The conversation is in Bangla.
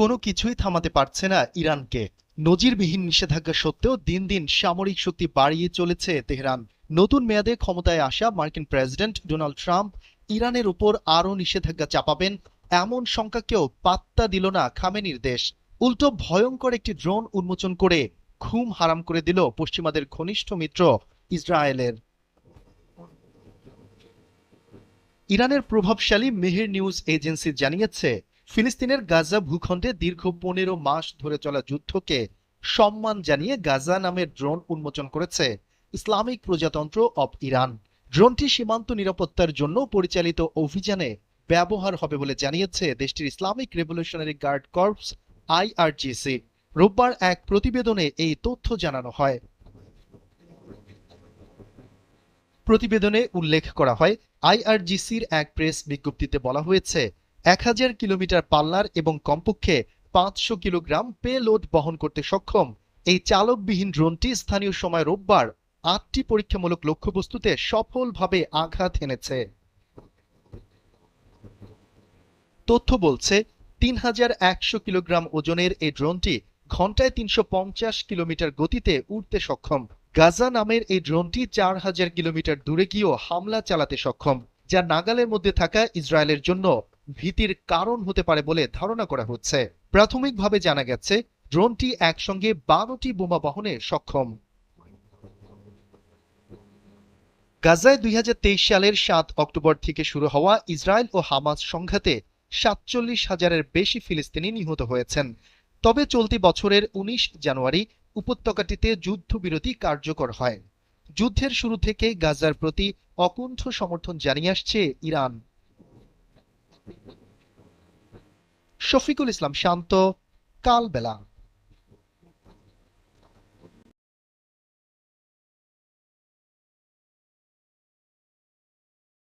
কোনো কিছুই থামাতে পারছে না ইরানকে। নজিরবিহীন নিষেধাজ্ঞা সত্ত্বেও দিন দিন সামরিক শক্তি বাড়িয়ে চলেছে তেহরান। নতুন মেয়াদে ক্ষমতায় আসা মার্কিন প্রেসিডেন্ট ডোনাল্ড ট্রাম্প ইরানের উপর আরও নিষেধাজ্ঞা চাপাবেন, এমন শঙ্কাকেও পাত্তা দিল না খামেনির দেশ। উল্টো ভয়ঙ্কর একটি ড্রোন উন্মোচন করে ঘুম হারাম করে দিল পশ্চিমাদের ঘনিষ্ঠ মিত্র ইসরায়েলের। ইরানের প্রভাবশালী মেহের নিউজ এজেন্সি জানিয়েছে ফিলিস্তিনের গাজা ভূখণ্ডে দীর্ঘ পনেরো মাস ধরে চলা যুদ্ধকে সম্মান জানিয়ে গাজা নামের ড্রোন উন্মোচন করেছে ইসলামিক প্রজাতন্ত্র অব ইরান। ড্রোনটি সীমান্ত নিরাপত্তার জন্য পরিচালিত অভিযানে ব্যবহার হবে বলে জানিয়েছে দেশটির Islamic revolutionary guard corps IRGC. রোববার এক প্রতিবেদনে এই তথ্য জানানো হয়। প্রতিবেদনে উল্লেখ করা হয়, আইআরজিসির এক প্রেস বিজ্ঞপ্তিতে বলা হয়েছে এক হাজার কিলোমিটার পাল্লার এবং কমপক্ষে পাঁচশো কিলোগ্রাম পে লোড বহন করতে সক্ষম। এই চালকবিহীন ড্রোনটি স্থানীয় সময় রোববার আটটি পরীক্ষামূলক লক্ষ্যবস্তুতে সফলভাবে আঘাত এনেছে তথ্য বলছে, তিন হাজার একশো কিলোগ্রাম ওজনের এই ড্রোনটি ঘন্টায় তিনশো পঞ্চাশ কিলোমিটার গতিতে উঠতে সক্ষম। গাজা নামের এই ড্রোনটি চার হাজার কিলোমিটার দূরে গিয়েও হামলা চালাতে সক্ষম, যা নাগালের মধ্যে থাকা ইসরায়েলের জন্য ভীতির কারণ হতে পারে বলে ধারণা করা হচ্ছে। প্রাথমিকভাবে জানা গেছে, ড্রোনটি একসঙ্গে বারোটি বোমা বহনে সক্ষম। গাজায় দুই তেইশ সালের সাত অক্টোবর থেকে শুরু হওয়া ইসরায়েল ও হামাস সংঘাতে সাতচল্লিশ হাজারের বেশি ফিলিস্তিনি নিহত হয়েছেন। তবে চলতি বছরের ১৯ জানুয়ারি উপত্যকাটিতে যুদ্ধবিরতি কার্যকর হয়। যুদ্ধের শুরু থেকে গাজার প্রতি অকুণ্ঠ সমর্থন জানিয়ে আসছে ইরান। শফিকুল ইসলাম শান্ত কালবেলা।